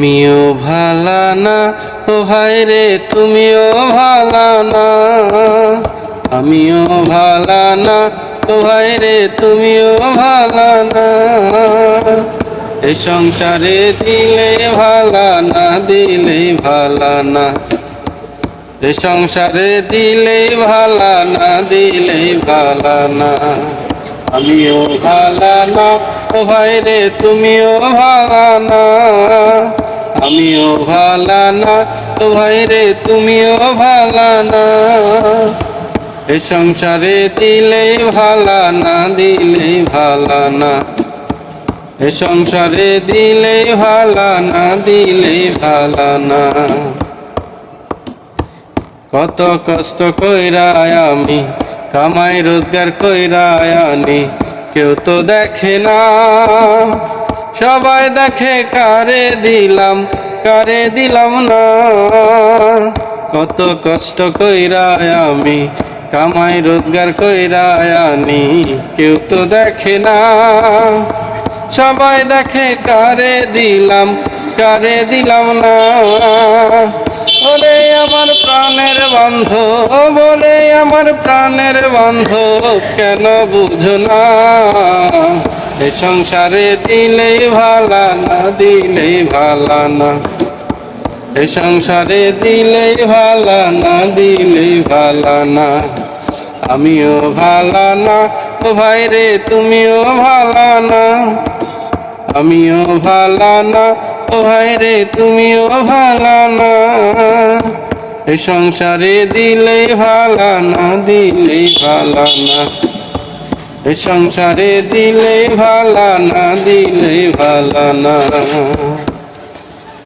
মিও ভালা না, ও ভাই রে, তুমিও ভালা না। আমিও ভালা না, ও ভাই রে, তুমিও ভালা না। এ সংসারে দিলে ভালা না, দিলে ভালা না। এ সংসারে দিলে ভালা না, দিলে ভালা না। আমিও ভালা না, ও ভাই রে, তুমিও ভালা না। আমিও ভালা না, ও ভাই রে তুমিও ভালা না। এ সংসারে দিলে ভালা না, দিলে ভালা না। এ সংসারে দিলে ভালা না, দিলে ভালা না। কত কষ্ট কইরা আমি, কামাই রোজগার কইরা আনি, কেউ তো দেখে না। সবাই দেখে কারে দিলাম কারে দিলাম না। কত কষ্ট কইরা আমি, কামাই রোজগার কইরা আনি, কেউ তো দেখে না। সবাই দেখে কারে দিলাম কারে দিলাম না। ওরে আমার প্রাণের বন্ধ বলে আমার প্রাণের বন্ধ কেন বুঝো না? এ সংসারে দিলেই ভালা না, দিলেই ভালা না। এ সংসারে দিলেই ভালা না, দিলেই ভালা না। আমিও ভালা না, ও ভাই রে, তুমিও ভালা না। আমিও ভালা না, ও ভাই রে, তুমিও ভালা না। এ সংসারে দিলেই ভালা না, দিলেই ভালা না। সংসারে দিলে ভালা না দিলে ভালা না।